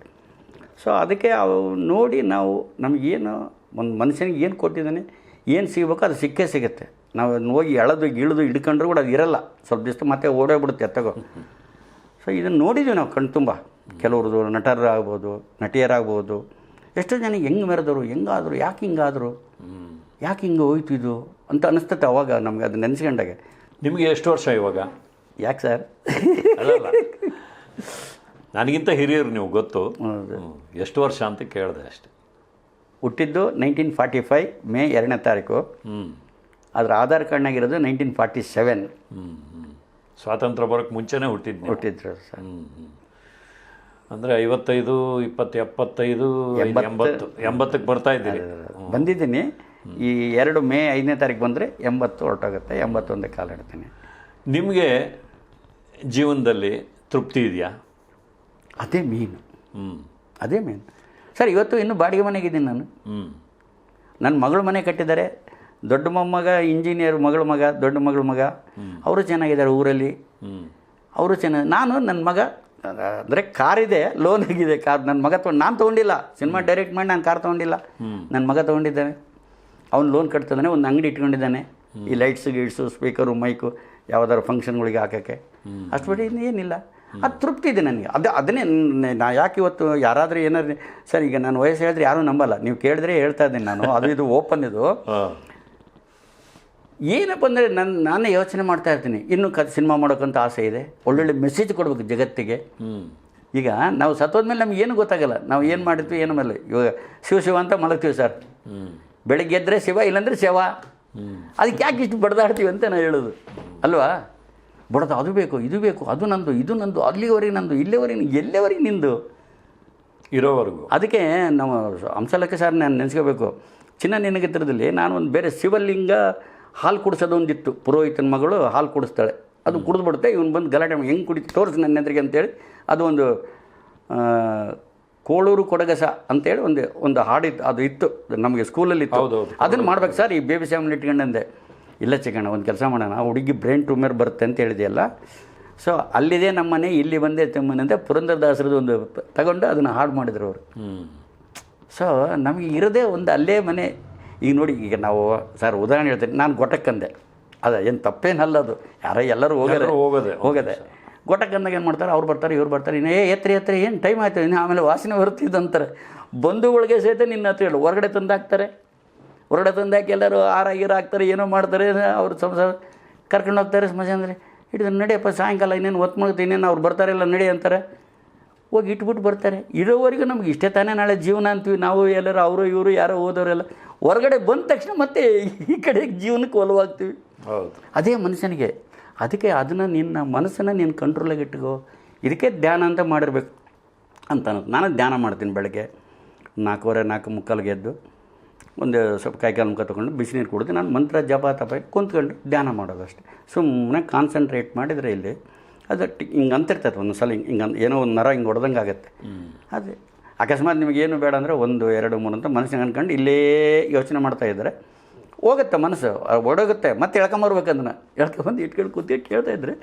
ಸೊ ಅದಕ್ಕೆ ಅವು ನೋಡಿ ನಾವು ನಮಗೇನು ಒಂದು ಮನುಷ್ಯನಿಗೆ ಏನು ಕೊಟ್ಟಿದ್ದಾನೆ, ಏನು ಸಿಗಬೇಕು ಅದು ಸಿಕ್ಕೇ ಸಿಗುತ್ತೆ. ನಾವು ಹೋಗಿ ಎಳೆದು ಇಳಿದು ಹಿಡ್ಕೊಂಡ್ರೂ ಕೂಡ ಅದು ಇರಲ್ಲ. ಸ್ವಲ್ಪ ದಿವಸ ಮತ್ತೆ ಓಡೋಗ್ಬಿಡುತ್ತೆ ಎತ್ತಗೋ. ಸೊ ಇದನ್ನು ನೋಡಿದ್ದೀವಿ ನಾವು ಕಣ್ ತುಂಬ. ಕೆಲವ್ರದ್ದು ನಟರಾಗ್ಬೋದು ನಟಿಯರಾಗ್ಬೋದು. ಎಷ್ಟೋ ಜನ ಹೆಂಗೆ ಮೆರೆದರು ಹೆಂಗಾದರು ಯಾಕೆ ಹಿಂಗಾದರು ಯಾಕೆ ಹಿಂಗೆ ಹೋಯ್ತು ಇದು ಅಂತ ಅನಿಸ್ತತೆ ಅವಾಗ ನಮಗೆ ಅದು ನೆನೆಸ್ಕೊಂಡಾಗೆ. ನಿಮಗೆ ಎಷ್ಟು ವರ್ಷ ಇವಾಗ? ಯಾಕೆ ಸರ್? ನನಗಿಂತ ಹಿರಿಯರು ನೀವು ಗೊತ್ತು. ಎಷ್ಟು ವರ್ಷ ಅಂತ ಕೇಳಿದೆ ಅಷ್ಟೆ. ಹುಟ್ಟಿದ್ದು ನೈನ್ಟೀನ್ ಫಾರ್ಟಿ ಫೈವ್ ಮೇ ಎರಡನೇ ತಾರೀಕು. ಅದರ ಅದ್ರ ಆಧಾರ್ ಕಾರ್ಡ್ನಾಗಿರೋದು ನೈನ್ಟೀನ್ ಫಾರ್ಟಿ ಸೆವೆನ್. ಸ್ವಾತಂತ್ರ್ಯ ಬರೋಕ್ಕೆ ಮುಂಚೆನೇ ಹುಟ್ಟಿದ್ದು ಹುಟ್ಟಿದ್ರು ಸರ್. ಅಂದರೆ ಐವತ್ತೈದು ಇಪ್ಪತ್ತು ಎಪ್ಪತ್ತೈದು ಎಂಬತ್ತು. ಎಂಬತ್ತು. ಎಂಬತ್ತಕ್ಕೆ ಬರ್ತಾ ಇದ್ದೀರಿ. ಬಂದಿದ್ದೀನಿ. ಈ ಎರಡು ಮೇ ಐದನೇ ತಾರೀಕು ಬಂದರೆ ಎಂಬತ್ತು ಹೊರಟೋಗುತ್ತೆ ಎಂಬತ್ತೊಂದೇ ಕಾಲ ಇಡ್ತೀನಿ. ನಿಮಗೆ ಜೀವನದಲ್ಲಿ ತೃಪ್ತಿ ಇದೆಯಾ? ಅದೇ ಮೀನು ಹ್ಞೂ ಅದೇ ಮೀನು ಸರ್ ಇವತ್ತು ಇನ್ನೂ ಬಾಡಿಗೆ ಮನೆಗಿದ್ದೀನಿ ನಾನು. ಹ್ಞೂ ನನ್ನ ಮಗಳ ಮನೆ ಕಟ್ಟಿದ್ದಾರೆ. ದೊಡ್ಡ ಮೊಮ್ಮಗ ಇಂಜಿನಿಯರ್ ಮಗಳ ಮಗ ದೊಡ್ಡ ಮಗಳ ಮಗ. ಅವರು ಚೆನ್ನಾಗಿದ್ದಾರೆ ಊರಲ್ಲಿ. ಹ್ಞೂ ಅವರು ಚೆನ್ನಾಗಿ ನಾನು ನನ್ನ ಮಗ ಅಂದರೆ ಕಾರ್ ಇದೆ ಲೋನ್ ಆಗಿದೆ ಕಾರ್ ನನ್ನ ಮಗ ತೊಗೊಂಡು ನಾನು ತೊಗೊಂಡಿಲ್ಲ. ಸಿನಿಮಾ ಡೈರೆಕ್ಟ್ ಮಾಡಿ ನಾನು ಕಾರ್ ತೊಗೊಂಡಿಲ್ಲ. ನನ್ನ ಮಗ ತೊಗೊಂಡಿದ್ದಾನೆ. ಅವ್ನು ಲೋನ್ ಕಟ್ತಿದ್ದಾನೆ ಒಂದು ಅಂಗಡಿ ಇಟ್ಕೊಂಡಿದ್ದಾನೆ. ಈ ಲೈಟ್ಸು ಗೀಟ್ಸು ಸ್ಪೀಕರು ಮೈಕು ಯಾವ್ದಾದ್ರು ಫಂಕ್ಷನ್ಗಳಿಗೆ ಹಾಕೋಕ್ಕೆ. ಅಷ್ಟು ಬಿಟ್ಟು ಇನ್ನೇನಿಲ್ಲ ಅದು ತೃಪ್ತಿ ಇದೆ ನನಗೆ. ಅದು ಅದನ್ನೇ ನ- ಯಾಕೆ ಇವತ್ತು ಯಾರಾದರೂ ಏನಾದ್ರು ಸರ್ ಈಗ ನಾನು ವಯಸ್ಸು ಹೇಳಿದ್ರೆ ಯಾರೂ ನಂಬಲ್ಲ. ನೀವು ಕೇಳಿದ್ರೆ ಹೇಳ್ತಾ ಇದ್ದೀನಿ ನಾನು. ಅದು ಇದು ಓಪನ್ ಇದು. ಏನಪ್ಪ ಅಂದರೆ ನನ್ನ ನಾನೇ ಯೋಚನೆ ಮಾಡ್ತಾ ಇರ್ತೀನಿ. ಇನ್ನೂ ಕ ಸಿನಿಮಾ ಮಾಡೋಕ್ಕಂತ ಆಸೆ ಇದೆ. ಒಳ್ಳೊಳ್ಳೆ ಮೆಸೇಜ್ ಕೊಡ್ಬೇಕು ಜಗತ್ತಿಗೆ. ಈಗ ನಾವು ಸತ್ತೋದ್ಮೇಲೆ ನಮ್ಗೆ ಏನು ಗೊತ್ತಾಗಲ್ಲ. ನಾವು ಏನು ಮಾಡಿದ್ವಿ ಏನು ಮೇಲೆ ಇವಾಗ ಶಿವ ಶಿವ ಅಂತ ಮಲಗ್ತೀವಿ ಸರ್. ಬೆಳಗ್ಗೆ ಎದ್ದರೆ ಶಿವ ಇಲ್ಲಾಂದರೆ ಶಿವ. ಅದಕ್ಕೆ ಯಾಕೆ ಇಷ್ಟು ಬಡ್ದಾಡ್ತೀವಿ ಅಂತ ನಾನು ಹೇಳೋದು. ಅಲ್ವಾ? ಬಡದು ಅದು ಬೇಕು ಇದು ಬೇಕು ಅದು ನಂದು ಇದು ನಂದು ಅಲ್ಲಿವರೆಗೆ ನಂದು ಇಲ್ಲಿವರೆಗೆ ಎಲ್ಲಿವರೆಗೆ ನಿಂದು? ಇರೋವರೆಗೂ. ಅದಕ್ಕೆ ನಾವು ಹಂಸಲಕ್ಕೆ ಸರ್ ನಾನು ನೆನೆಸ್ಕೋಬೇಕು. ಚಿನ್ನ ನಿನಗಿತ್ರದಲ್ಲಿ ನಾನು ಒಂದು ಬೇರೆ ಶಿವಲಿಂಗ ಹಾಲು ಕುಡಿಸೋದು ಒಂದಿತ್ತು ಪುರೋಹಿತನ ಮಗಳು ಹಾಲು ಕುಡಿಸ್ತಾಳೆ. ಅದು ಕುಡಿದ್ಬಿಡುತ್ತೆ ಇವನು ಬಂದು ಗಲಾಟೆ ಹೆಂಗೆ ಕುಡಿತು? ತೋರಿಸಿ ನನ್ನ ಎದುರಿಗೆ ಅಂತೇಳಿ. ಅದು ಒಂದು ಕೋಳೂರು ಕೊಡಗಸ ಅಂತೇಳಿ ಒಂದು ಒಂದು ಹಾಡಿತ್ತು ಅದು ಇತ್ತು. ನಮಗೆ ಸ್ಕೂಲಲ್ಲಿ ಇತ್ತು. ಹೌದು ಅದನ್ನು ಮಾಡ್ಬೇಕು ಸರ್ ಈ ಬೇಬಿ ಸ್ಯಾಮ್ಲಿ ಇಟ್ಕೊಂಡಂದೆ. ಇಲ್ಲ ಚಿಕ್ಕಣ್ಣ ಒಂದು ಕೆಲಸ ಮಾಡೋಣ. ಆ ಹುಡುಗಿ ಬ್ರೈನ್ ಟ್ಯೂಮರ್ ಬರುತ್ತೆ ಅಂತ ಹೇಳಿದೆಯಲ್ಲ. ಸೊ ಅಲ್ಲಿದೆ ನಮ್ಮನೆ ಇಲ್ಲಿ ಬಂದೆ ತಮ್ಮನೆ ಅಂತ ಪುರಂದರದಾಸರದ್ದು ಒಂದು ತಗೊಂಡು ಅದನ್ನು ಹಾಡು ಮಾಡಿದರು ಅವರು. ಸೊ ನಮಗೆ ಇರೋದೇ ಒಂದು ಅಲ್ಲೇ ಮನೆ ಈಗ ನೋಡಿ ಈಗ ನಾವು ಸರ್ ಉದಾಹರಣೆ ಹೇಳ್ತೀನಿ ನಾನು ಗೊಟಕ್ಕಂದೆ ಅದ. ಏನು ತಪ್ಪೇನಲ್ಲ ಅದು. ಯಾರೇ ಎಲ್ಲರೂ ಹೋಗೋದು ಹೋಗೋದೆ. ಹೋಗೋದೆ. ಗೊಟಕ್ಕಂದಾಗ ಏನು ಮಾಡ್ತಾರೆ ಅವ್ರು ಬರ್ತಾರೆ ಇವ್ರು ಬರ್ತಾರೆ ಇನ್ನೇ ಎತ್ತರಿ ಎತ್ತರಿ ಏನು ಟೈಮ್ ಆಯ್ತು ಇನ್ನು ಆಮೇಲೆ ವಾಸನೆ ಬರ್ತಿದ್ದಂತಾರೆ ಬಂಧುಗಳಿಗೆ ಸಹಿತ ನಿನ್ನ ಹತ್ರ ಹೇಳು ಹೊರಗಡೆ ತಂದು ಹಾಕ್ತಾರೆ ಹೊರಗಡೆ ತಂದಾಕಿ ಹಾಕಿ ಎಲ್ಲರೂ ಆರ ಗೀರ ಹಾಕ್ತಾರೆ ಏನೋ ಮಾಡ್ತಾರೆ ಅವ್ರು ಸಂಸಾರ ಕರ್ಕೊಂಡು ಹೋಗ್ತಾರೆ ಸ್ಮಶಾನದಲ್ಲಿ. ಹಿಡಿದು ನಡೆಯಪ್ಪ ಸಾಯಂಕಾಲ ಇನ್ನೇನು ಒತ್ತು ಮುಗಿತು ಇನ್ನೇನು ಅವ್ರು ಬರ್ತಾರಿಲ್ಲ ನಡಿ ಅಂತಾರೆ. ಹೋಗಿ ಇಟ್ಬಿಟ್ಟು ಬರ್ತಾರೆ. ಇರೋವರೆಗೂ ನಮ್ಗೆ ಇಷ್ಟೇ ತಾನೇ ನಾಳೆ ಜೀವನ ಅಂತೀವಿ. ನಾವು ಎಲ್ಲರೂ ಅವರು ಇವರು ಯಾರೋ ಓದೋರೆಲ್ಲ ಹೊರಗಡೆ ಬಂದ ತಕ್ಷಣ ಮತ್ತೆ ಈ ಕಡೆ ಜೀವನಕ್ಕೆ ಒಲವಾಗ್ತೀವಿ. ಹೌದು. ಅದೇ ಮನುಷ್ಯನಿಗೆ. ಅದಕ್ಕೆ ಅದನ್ನು ನಿನ್ನ ಮನಸ್ಸನ್ನು ನೀನು ಕಂಟ್ರೋಲಾಗಿ ಇಟ್ಕೋ. ಇದಕ್ಕೆ ಧ್ಯಾನ ಅಂತ ಮಾಡಿರ್ಬೇಕು. ಅಂತ ಅನ್ನೋದು. ನಾನು ಧ್ಯಾನ ಮಾಡ್ತೀನಿ ಬೆಳಗ್ಗೆ. ನಾಲ್ಕೂವರೆ ನಾಲ್ಕು ಮುಕ್ಕಾಲ್ಗೆ ಎದ್ದು ಒಂದು ಸ್ವಲ್ಪ ಕೈಕಾಲು ಮುಖ ತೊಗೊಂಡು ಬಿಸಿನೀರು ಕುಡಿದು ನಾನು ಮಂತ್ರ ಜಪ ತಪ ಕುಂತ್ಕೊಂಡು ಧ್ಯಾನ ಮಾಡೋದು ಅಷ್ಟೇ ಸುಮ್ಮನೆ ಕಾನ್ಸಂಟ್ರೇಟ್ ಮಾಡಿದರೆ ಇಲ್ಲಿ ಅದು ಹಿಂಗೆ ಅಂತಿರ್ತೈತೆ ಒಂದು ಸಲ ಹಿಂಗೆ ಹಿಂಗೆ ಏನೋ ಒಂದು ನರ ಹಿಂಗೆ ಹೊಡೆದಂಗೆ ಆಗುತ್ತೆ. ಅದೇ. ಅಕಸ್ಮಾತ್ ನಿಮಗೇನು ಬೇಡ ಅಂದರೆ ಒಂದು ಎರಡು ಮೂರು ಅಂತ ಮನಸ್ಸಿಗೆ ಅಂದ್ಕೊಂಡು ಇಲ್ಲೇ ಯೋಚನೆ ಮಾಡ್ತಾ ಇದ್ದರೆ ಹೋಗುತ್ತೆ ಮನಸ್ಸು ಓಡೋಗುತ್ತೆ ಮತ್ತೆ ಎಳ್ಕೊಂಬರ್ಬೇಕಂದ್ರೆ ಎಳ್ಕೊಂಬಂದು ಇಟ್ಕೊಂಡು ಕೂತಿ ಕೇಳ್ತಾ ಇದ್ದರೆ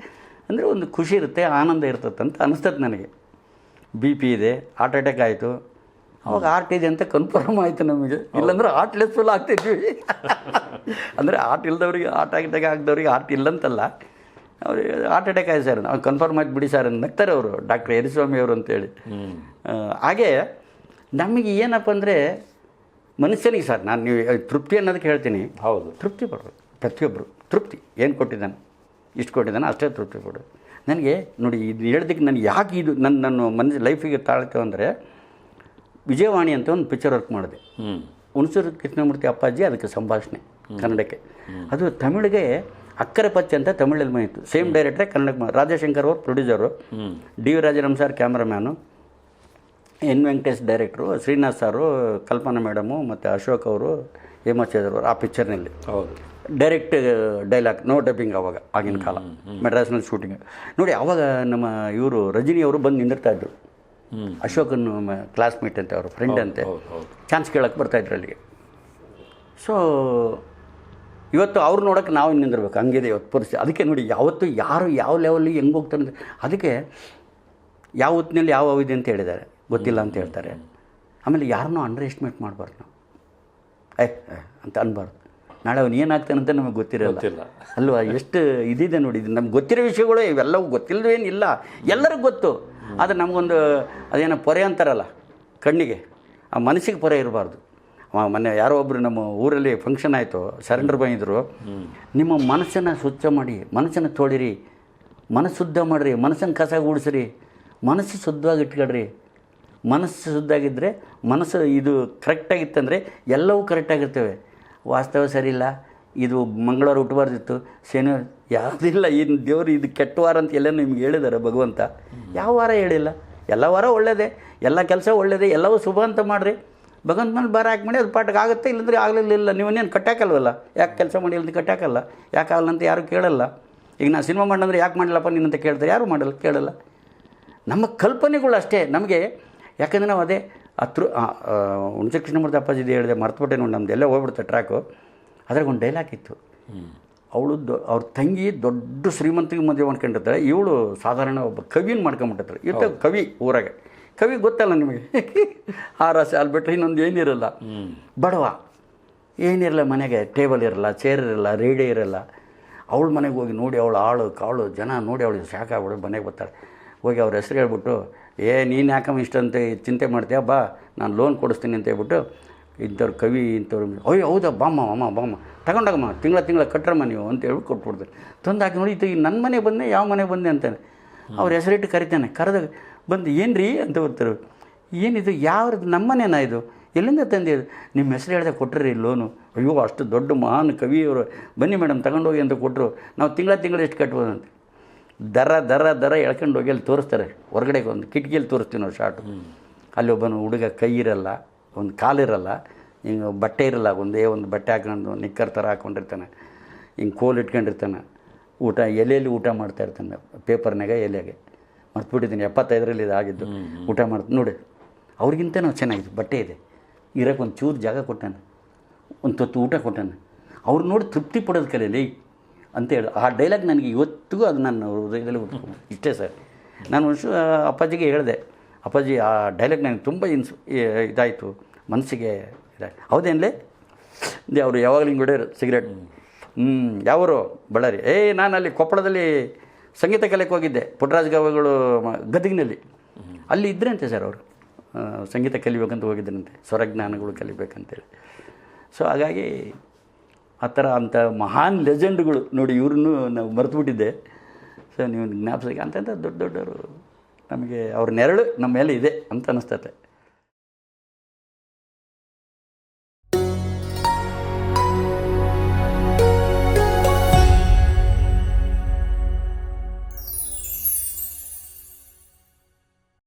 ಅಂದರೆ ಒಂದು ಖುಷಿ ಇರುತ್ತೆ ಆನಂದ ಇರ್ತದೆ ಅಂತ ಅನಿಸ್ತದೆ ನನಗೆ. ಬಿ ಪಿ ಇದೆ ಹಾರ್ಟ್ ಅಟ್ಯಾಕ್ ಆಯಿತು. ಅವಾಗ ಹಾರ್ಟ್ ಇದೆ ಅಂತ ಕನ್ಫರ್ಮ್ ಆಯಿತು ನಮಗೆ. ಇಲ್ಲಾಂದ್ರೆ ಹಾರ್ಟ್ ಲೆಸ್ಫುಲ್ ಆಗ್ತಿದ್ವಿ ಅಂದರೆ ಹಾರ್ಟ್ ಇಲ್ದವ್ರಿಗೆ ಹಾರ್ಟ್ ಆಗಿದ್ದಾಗ ಆಗದವ್ರಿಗೆ ಹಾರ್ಟ್ ಇಲ್ಲಂತಲ್ಲ. ಅವ್ರಿಗೆ ಹಾರ್ಟ್ ಅಟ್ಯಾಕ್ ಆಯ್ತು ಸರ್ ಅವ್ರು ಕನ್ಫರ್ಮ್ ಆಯ್ತು ಬಿಡಿ ಸರ್ ನಗ್ತಾರೆ ಅವರು ಡಾಕ್ಟರ್ ಯರಿಸ್ವಾಮಿ ಅವರು ಅಂತೇಳಿ. ಹಾಗೇ ನಮಗೆ ಏನಪ್ಪ ಅಂದರೆ ಮನುಷ್ಯನಿಗೆ ಸರ್ ನಾನು ನೀವು ತೃಪ್ತಿ ಅನ್ನೋದಕ್ಕೆ ಹೇಳ್ತೀನಿ. ಹೌದು. ತೃಪ್ತಿ ಬರೋದು ಪ್ರತಿಯೊಬ್ಬರು ತೃಪ್ತಿ. ಏನು ಕೊಟ್ಟಿದ್ದಾನೆ? ಇಷ್ಟು ಕೊಟ್ಟಿದ್ದಾನೆ? ಅಷ್ಟೇ ತೃಪ್ತಿ ಕೊಡು ನನಗೆ ನೋಡಿ ಇದು ಹೇಳ್ದಕ್ಕೆ ನನಗೆ ಯಾಕೆ ಇದು ನನ್ನ ನನ್ನ ಮನಸ್ಸು ಲೈಫಿಗೆ ತಾಳ್ತು ಅಂದರೆ ವಿಜಯವಾಣಿ ಅಂತ ಒಂದು ಪಿಕ್ಚರ್ ವರ್ಕ್ ಮಾಡಿದೆ. ಹುಣಸೂರು ಕೃಷ್ಣಮೂರ್ತಿ ಅಪ್ಪಾಜಿ ಅದಕ್ಕೆ ಸಂಭಾಷಣೆ ಕನ್ನಡಕ್ಕೆ. ಅದು ತಮಿಳಿಗೆ ಅಕ್ಕರೆ ಪಚ್ಚೆ ಅಂತ ತಮಿಳಲ್ಲಿ ಬಂದಿತ್ತು. ಸೇಮ್ ಡೈರೆಕ್ಟ್ರೆ ಕನ್ನಡ ರಾಜಶಂಕರ್ ಅವರು producer D V Rajaram sir cameraman N Venkatesh director Srinath sir Kalpana madam ಮತ್ತು ಅಶೋಕ್ ಅವರು ಹೇಮಾಚಾರ್ಯ ಅವರು ಆ ಪಿಕ್ಚರ್ನಲ್ಲಿ ಹೌದು. ಡೈರೆಕ್ಟ್ ಡೈಲಾಗ್ ನೋ ಡಬ್ಬಿಂಗ್ ಅವಾಗ ಆಗಿನ ಕಾಲ. ಮೆಡ್ರಾಸ್ನಲ್ಲಿ ಶೂಟಿಂಗ್ ನೋಡಿ ಅವಾಗ ನಮ್ಮ ಇವರು ರಜನಿ ಅವರು ಬಂದು ನಿಂದಿರ್ತಾ ಇದ್ರು. ಅಶೋಕನ್ ಕ್ಲಾಸ್ಮೇಟ್ ಅಂತ ಅವರು ಫ್ರೆಂಡ್ ಅಂತೆ. ಚಾನ್ಸ್ ಕೇಳಕ್ಕೆ ಬರ್ತಾಯಿದ್ರು ಅಲ್ಲಿಗೆ. ಸೊ ಇವತ್ತು ಅವ್ರು ನೋಡೋಕೆ ನಾವು ನಿಂದಿರ್ಬೇಕು. ಹಂಗಿದೆ ಇವತ್ತು ಪರಿಸ್ಥಿತಿ ಅದಕ್ಕೆ ನೋಡಿ ಯಾವತ್ತು ಯಾರು ಯಾವ ಲೆವೆಲ್ಲಿ ಹೆಂಗೆ ಹೋಗ್ತಾರೆ ಅಂದರೆ ಅದಕ್ಕೆ ಯಾವ ಹೊತ್ತಿನಲ್ಲಿ ಯಾವ ಇದೆ ಅಂತ ಹೇಳಿದ್ದಾರೆ. ಗೊತ್ತಿಲ್ಲ ಅಂತ ಹೇಳ್ತಾರೆ. ಆಮೇಲೆ ಯಾರನ್ನೂ ಅಂಡರ್ ಎಸ್ಟಿಮೇಟ್ ಮಾಡಬಾರ್ದು ನಾವು. ಏ ಅಂತ ಅನ್ಬಾರ್ದು. ನಾಳೆ ಅವನು ಏನಾಗ್ತಾನಂತ ನಮಗೆ ಗೊತ್ತಿರಲ್ಲ. ಗೊತ್ತಿಲ್ಲ. ಅಲ್ವಾ? ಎಷ್ಟು ಇದಿದೆ ನೋಡಿ ಇದು ನಮ್ಗೆ ಗೊತ್ತಿರೋ ವಿಷಯಗಳು ಇವೆಲ್ಲವೂ ಗೊತ್ತಿಲ್ಲದೇನಿಲ್ಲ ಎಲ್ಲರಿಗೂ ಗೊತ್ತು. ಆದರೆ ನಮಗೊಂದು ಅದೇನೋ ಪೊರೆ ಅಂತಾರಲ್ಲ ಕಣ್ಣಿಗೆ. ಆ ಮನಸ್ಸಿಗೆ ಪೊರೆ ಇರಬಾರ್ದು. ಮೊನ್ನೆ ಯಾರೋ ಒಬ್ಬರು ನಮ್ಮ ಊರಲ್ಲಿ ಫಂಕ್ಷನ್ ಆಯಿತು ಸರೆಂಡರ್ ಬಂದಿದ್ರು. ನಿಮ್ಮ ಮನಸ್ಸನ್ನು ಸ್ವಚ್ಛ ಮಾಡಿ ಮನಸ್ಸನ್ನು ತೊಳಿರಿ ಮನಸ್ಸು ಶುದ್ಧ ಮಾಡಿರಿ ಮನಸ್ಸನ್ನು ಕಸ ಗುಡಿಸ್ರಿ. ಮನಸ್ಸು ಶುದ್ಧವಾಗಿ ಇಟ್ಕೊಳ್ರಿ. ಮನಸ್ಸು ಶುದ್ಧಾಗಿದ್ದರೆ ಮನಸ್ಸು ಇದು ಕರೆಕ್ಟಾಗಿತ್ತಂದರೆ ಎಲ್ಲವೂ ಕರೆಕ್ಟಾಗಿರ್ತವೆ ವಾಸ್ತವ ಸರಿಯಿಲ್ಲ ಇದು ಮಂಗಳವಾರ ಹುಟ್ಟಬಾರ್ದಿತ್ತು. ಶನಿವಾರ ಯಾವುದಿಲ್ಲ ಇನ್ನು ದೇವರು ಇದು ಕೆಟ್ಟ ವಾರ ಅಂತ ಎಲ್ಲ ನಿಮ್ಗೆ ಹೇಳಿದ್ದಾರೆ ಭಗವಂತ. ಯಾವ ವಾರ ಹೇಳಿಲ್ಲ. ಎಲ್ಲ ವಾರ ಒಳ್ಳೆಯದೇ ಎಲ್ಲ ಕೆಲಸ ಒಳ್ಳೆಯದೇ ಎಲ್ಲವೂ ಶುಭ ಅಂತ ಮಾಡಿರಿ. ಭಗವಂತ ಮೇಲೆ ಭಾರ ಹಾಕಿ ಮಾಡಿ ಅದು ಪಾಠಕ್ಕೆ ಆಗುತ್ತೆ ಇಲ್ಲಂದ್ರೆ ಆಗಲಿಲ್ಲ ನೀವನ್ನೇನು ಕಟ್ಟಾಕಲ್ವಲ್ಲ ಯಾಕೆ ಕೆಲಸ ಮಾಡಿ ಇಲ್ಲಂದ್ರೆ ಕಟ್ಟಾಕಲ್ಲ ಯಾಕೆ ಆಗಲ್ಲ ಅಂತ ಯಾರೂ ಕೇಳಲ್ಲ. ಈಗ ನಾನು ಸಿನಿಮಾ ಮಾಡಂದ್ರೆ ಯಾಕೆ ಮಾಡಲಪ್ಪ ನೀನಂತ ಕೇಳ್ತಾರೆ. ಯಾರು ಮಾಡಲ್ಲ ಕೇಳಲ್ಲ. ನಮ್ಮ ಕಲ್ಪನೆಗಳು ಅಷ್ಟೇ. ನಮಗೆ ಯಾಕಂದರೆ ನಾವು ಅದೇ ಹತ್ರ ಹುಣಸೆ ಕೃಷ್ಣಮೂರ್ತಿ ಅಪ್ಪಾಜಿದು ಹೇಳಿದೆ ಮರ್ತುಬಿಟ್ಟೆ ನೋಡಿ ನಮ್ದು ಎಲ್ಲ ಹೋಗ್ಬಿಡುತ್ತೆ ಟ್ರ್ಯಾಕು. ಅದ್ರಾಗ ಒಂದು ಡೈಲಾಗ್ ಇತ್ತು. ಅವಳು ದೊ ಅವ್ರ ತಂಗಿ ದೊಡ್ಡ ಶ್ರೀಮಂತಿಗೆ ಮದುವೆ ಮಾಡ್ಕೊಂಡಿರ್ತಾಳೆ. ಇವಳು ಸಾಧಾರಣ ಒಬ್ಬ ಕವಿನ ಮಾಡ್ಕೊಂಬಿಟ್ಟಿರ್ತಾಳೆ. ಇವತ್ತು ಕವಿ ಊರಾಗೆ. ಕವಿ ಗೊತ್ತಲ್ಲ ನಿಮಗೆ? <laughs> ಆ ರಸ ಅಲ್ಲಿ ಬಿಟ್ಟರೆ ಇನ್ನೊಂದು ಏನಿರಲ್ಲ. ಬಡವ ಏನಿರಲ್ಲ ಮನೆಗೆ ಟೇಬಲ್ ಇರಲ್ಲ ಚೇರ್ ಇರಲ್ಲ ರೇಡಿಯೋ ಇರಲ್ಲ. ಅವಳ ಮನೆಗೆ ಹೋಗಿ ನೋಡಿ ಅವಳು ಆಳು ಕಾಳು ಜನ ನೋಡಿ ಅವಳಿಗೆ ಸಾಕಾಗ್ಬಿಡು ಮನೆಗೆ ಬರ್ತಾಳೆ. ಹೋಗಿ ಅವ್ರ ಹೆಸ್ರು ಹೇಳ್ಬಿಟ್ಟು ಏ ನೀನು ಯಾಕಮ್ಮ ಇಷ್ಟಂತ ಚಿಂತೆ ಮಾಡ್ತೀಯ? ಬಾ ನಾನು ಲೋನ್ ಕೊಡಿಸ್ತೀನಿ ಅಂತ ಹೇಳ್ಬಿಟ್ಟು ಇಂಥವ್ರು ಕವಿ ಇಂಥವ್ರು ಅಯ್ಯೋ ಹೌದಾ? ಬಾಮ್ಮ ಅಮ್ಮ ಬಾಮ್ಮ. ತಗೊಂಡಾಗಮ್ಮ ತಿಂಗಳ ತಿಂಗಳ ಕಟ್ರಮ್ಮ ನೀವು ಅಂತ ಹೇಳಿ ಕೊಟ್ಬಿಡ್ತಾರೆ. ತಂದು ಹಾಕಿ ನೋಡಿ ಇದು ನನ್ನ ಮನೆ ಬಂದೆ ಯಾವ ಮನೆ ಬಂದೆ ಅಂತಾನೆ. ಅವ್ರ ಹೆಸರಿಟ್ಟು ಕರಿತಾನೆ. ಕರೆದಾಗ ಬಂದು ಏನು ರೀ ಅಂತ ಓದ್ತಾರೆ ಏನಿದು? ಯಾವ್ದು ನಮ್ಮನೇನಾ ಇದು? ಎಲ್ಲಿಂದ ತಂದಿದ್ದು ನಿಮ್ಮ ಹೆಸರು ಹೇಳ್ದೆ ಕೊಟ್ಟರೆ ಲೋನು. ಅಯ್ಯೋ ಅಷ್ಟು ದೊಡ್ಡ ಮಹಾನ್ ಕವಿಯವರು. ಬನ್ನಿ ಮೇಡಮ್ ತಗೊಂಡೋಗಿ ಅಂತ ಕೊಟ್ಟರು ನಾವು ತಿಂಗಳ ತಿಂಗಳು ಎಷ್ಟು ಅಂತ ದರ ದರ ದರ ಎಳ್ಕೊಂಡು ಹೋಗಿ ಅಲ್ಲಿ ತೋರಿಸ್ತಾರೆ. ಹೊರಗಡೆ ಒಂದು ಕಿಟಕಿಯಲ್ಲಿ ತೋರಿಸ್ತೀವಿ ನಾವು ಶಾರ್ಟು. ಅಲ್ಲಿ ಒಬ್ಬನು ಹುಡುಗ ಕೈ ಇರಲ್ಲ ಒಂದು ಕಾಲಿರಲ್ಲ ಹಿಂಗೆ ಬಟ್ಟೆ ಇರಲ್ಲ ಒಂದೇ ಒಂದು ಬಟ್ಟೆ ಹಾಕೊಂಡು ನಿಕ್ಕರ್ ಥರ ಹಾಕ್ಕೊಂಡಿರ್ತಾನೆ ಹಿಂಗೆ ಕೋಲ್ ಇಟ್ಕೊಂಡಿರ್ತಾನೆ. ಊಟ ಎಲೆಯಲ್ಲಿ ಊಟ ಮಾಡ್ತಾ ಇರ್ತಾನೆ. ಪೇಪರ್ನಾಗ ಎಲೆಗೆ. ಮರ್ತ್ಬಿಟ್ಟಿದ್ದೀನಿ ಎಪ್ಪತ್ತೈದರಲ್ಲಿ ಇದು ಆಗಿದ್ದು ಊಟ ಮಾಡ್ ನೋಡಿ ಅವ್ರಿಗಿಂತ ನಾವು ಚೆನ್ನಾಗಿದೆ ಬಟ್ಟೆ ಇದೆ. ಇರೋಕೆ ಒಂದು ಚೂರು ಜಾಗ ಕೊಟ್ಟಾನೆ ಒಂದು ತೊತ್ತು ಊಟ ಕೊಟ್ಟಾನೆ. ಅವ್ರು ನೋಡಿ ತೃಪ್ತಿ ಪಡೋದು ಕಲೀಲಿ ಅಂತೇಳಿ ಆ ಡೈಲಾಗ್ ನನಗೆ ಇವತ್ತಿಗೂ ಅದು ನನ್ನ ಹೃದಯದಲ್ಲಿ ಉಟ್ಕೊಂಡು ಇಷ್ಟೇ ಸರ್. ನಾನು ಒಂದು ಅಪ್ಪಾಜಿಗೆ ಹೇಳಿದೆ ಅಪ್ಪಾಜಿ ಆ ಡೈಲಾಗ್ ನನಗೆ ತುಂಬ ಇನ್ಸ್ ಇದಾಯಿತು ಮನಸ್ಸಿಗೆ ಇದಾಯ್ತು ಹೌದೇನ್ಲೇ ಅವರು ಯಾವಾಗಲೂ ಹಿಂಗೆ ಹೊಡೆಯೋರು ಸಿಗರೇಟ್. ಹ್ಞೂ ಯಾವರು? ಬಳ್ಳಾರಿ. ಏಯ್ ನಾನು ಅಲ್ಲಿ ಕೊಪ್ಪಳದಲ್ಲಿ ಸಂಗೀತ ಕಲೆಗೆ ಹೋಗಿದ್ದೆ. ಪುಟ್ಟರಾಜ ಗವಾಯಿಗಳು ಮ- ಗದಗಿನಲ್ಲಿ. ಅಲ್ಲಿ ಇದ್ರಂತೆ ಸರ್ ಅವರು. ಸಂಗೀತ ಕಲಿಬೇಕಂತ ಹೋಗಿದ್ದರಂತೆ ಸ್ವರಜ್ಞಾನಗಳು ಕಲಿಬೇಕಂತೇಳಿ. ಸೊ ಹಾಗಾಗಿ ಆ ಥರ ಅಂಥ ಮಹಾನ್ ಲೆಜೆಂಡ್ಗಳು ನೋಡಿ ಇವ್ರನ್ನೂ ನಾವು ಮರೆತುಬಿಟ್ಟಿದ್ದೆ. ಸೊ ನೀವು ಜ್ಞಾಪಿಸಿಗೆ ಅಂತಂತ ದೊಡ್ಡ ದೊಡ್ಡವರು ನಮಗೆ ಅವ್ರ ನೆರಳು ನಮ್ಮ ಮೇಲೆ ಇದೆ ಅಂತ ಅನಿಸ್ತತೆ.